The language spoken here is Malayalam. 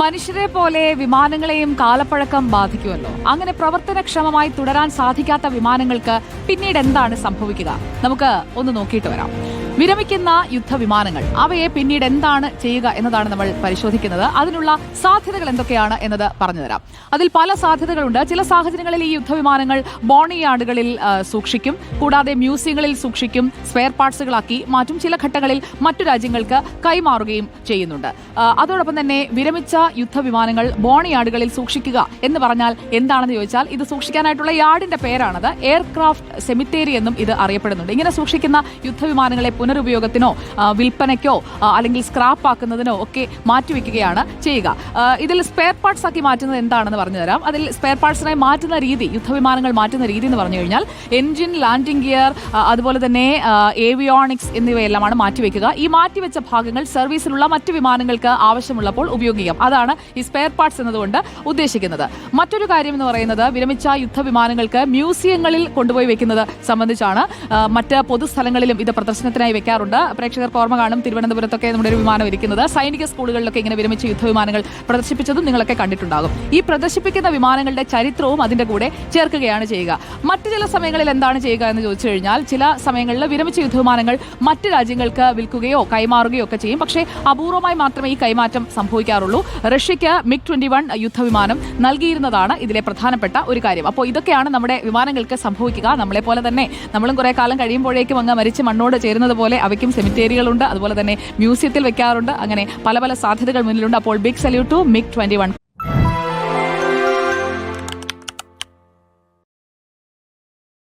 മനുഷ്യരെ പോലെ വിമാനങ്ങളെയും കാലപ്പഴക്കം ബാധിക്കുമല്ലോ. അങ്ങനെ പ്രവർത്തനക്ഷമമായി തുടരാൻ സാധിക്കാത്ത വിമാനങ്ങൾക്ക് പിന്നീട് എന്താണ് സംഭവിക്കുക? നമുക്ക് ഒന്ന് നോക്കിയിട്ട് വരാം. വിരമിക്കുന്ന യുദ്ധവിമാനങ്ങൾ. അവയെ പിന്നീട് എന്താണ് ചെയ്യുക എന്നതാണ് നമ്മൾ പരിശോധിക്കുന്നത്. അതിനുള്ള സാധ്യതകൾ എന്തൊക്കെയാണ് എന്നത് പറഞ്ഞുതരാം. അതിൽ പല സാധ്യതകളുണ്ട്. ചില സാഹചര്യങ്ങളിൽ ഈ യുദ്ധവിമാനങ്ങൾ ബോണി യാർഡുകളിൽ സൂക്ഷിക്കും. കൂടാതെ മ്യൂസിയങ്ങളിൽ സൂക്ഷിക്കും സ്പെയർ പാർട്സുകളാക്കി മാറ്റും. ചില ഘട്ടങ്ങളിൽ മറ്റു രാജ്യങ്ങൾക്ക് കൈമാറുകയും ചെയ്യുന്നുണ്ട്. അതോടൊപ്പം തന്നെ വിരമിച്ച യുദ്ധവിമാനങ്ങൾ ബോണി യാർഡുകളിൽ സൂക്ഷിക്കുക എന്ന് പറഞ്ഞാൽ എന്താണെന്ന് ചോദിച്ചാൽ ഇത് സൂക്ഷിക്കാനായിട്ടുള്ള യാർഡിന്റെ പേരാണത്. എയർക്രാഫ്റ്റ് സെമിത്തേരി എന്നും ഇത് അറിയപ്പെടുന്നുണ്ട്. ഇങ്ങനെ സൂക്ഷിക്കുന്ന യുദ്ധവിമാനങ്ങളെ പുനരുപയോഗത്തിനോ വിൽപ്പനയ്ക്കോ അല്ലെങ്കിൽ സ്ക്രാപ്പ് ആക്കുന്നതിനോ ഒക്കെ മാറ്റിവെക്കുകയാണ് ചെയ്യുക. ഇതിൽ സ്പെയർ പാർട്സ് ആക്കി മാറ്റുന്നത് എന്താണെന്ന് പറഞ്ഞു തരാം. അതിൽ സ്പെയർ പാർട്സിനായി മാറ്റുന്ന രീതി യുദ്ധവിമാനങ്ങൾ മാറ്റുന്ന രീതി എന്ന് പറഞ്ഞു കഴിഞ്ഞാൽ എഞ്ചിൻ ലാൻഡിംഗ് ഗിയർ അതുപോലെ തന്നെ ഏവിയോണിക്സ് എന്നിവയെല്ലാമാണ് മാറ്റിവെക്കുക. ഈ മാറ്റിവെച്ച ഭാഗങ്ങൾ സർവീസിലുള്ള മറ്റ് വിമാനങ്ങൾക്ക് ആവശ്യമുള്ളപ്പോൾ ഉപയോഗിക്കാം. അതാണ് ഈ സ്പെയർ പാർട്സ് എന്നതുകൊണ്ട് ഉദ്ദേശിക്കുന്നത്. മറ്റൊരു കാര്യം എന്ന് പറയുന്നത് വിരമിച്ച യുദ്ധവിമാനങ്ങൾക്ക് മ്യൂസിയങ്ങളിൽ കൊണ്ടുപോയി വെക്കുന്നത് സംബന്ധിച്ചാണ്. മറ്റ് പൊതുസ്ഥലങ്ങളിലും ഇത് പ്രദർശനത്തിനായി വെക്കാറുണ്ട്. പ്രേക്ഷകർക്ക് ഓർമ്മ കാണും തിരുവനന്തപുരത്തൊക്കെ നമ്മുടെ ഒരു വിമാനം ഇരിക്കുന്നത്. സൈനിക സ്കൂളുകളിലൊക്കെ ഇങ്ങനെ വിരമിച്ച യുദ്ധവിമാനങ്ങൾ പ്രദർശിപ്പിച്ചതും നിങ്ങളൊക്കെ കണ്ടിട്ടുണ്ടാകും. ഈ പ്രദർശിപ്പിക്കുന്ന വിമാനങ്ങളുടെ ചരിത്രവും അതിന്റെ കൂടെ ചേർക്കുകയാണ് ചെയ്യുക. മറ്റു ചില സമയങ്ങളിൽ എന്താണ് ചെയ്യുക എന്ന് ചോദിച്ചു കഴിഞ്ഞാൽ ചില സമയങ്ങളിൽ വിരമിച്ച യുദ്ധവിമാനങ്ങൾ മറ്റ് രാജ്യങ്ങൾക്ക് വിൽക്കുകയോ കൈമാറുകയോ ഒക്കെ ചെയ്യും. പക്ഷേ അപൂർവമായി മാത്രമേ ഈ കൈമാറ്റം സംഭവിക്കാറുള്ളൂ. റഷ്യയ്ക്ക് മിഗ് ട്വന്റി വൺ യുദ്ധവിമാനം നൽകിയിരുന്നതാണ് ഇതിലെ പ്രധാനപ്പെട്ട ഒരു കാര്യം. അപ്പോൾ ഇതൊക്കെയാണ് നമ്മുടെ വിമാനങ്ങൾക്ക് സംഭവിക്കുക. നമ്മളെ പോലെ തന്നെ നമ്മളും കുറെ കാലം കഴിയുമ്പോഴേക്കും അങ്ങ് മരിച്ച് മണ്ണോട് ചേരുന്നത് പോലെ അവയ്ക്കും സെമിത്തേരികളുണ്ട്. അതുപോലെ തന്നെ മ്യൂസിയത്തിൽ വെക്കാറുണ്ട്. അങ്ങനെ പല പല സാധ്യതകൾ മുന്നിലുണ്ട്. അപ്പോൾ big salute to MiG twenty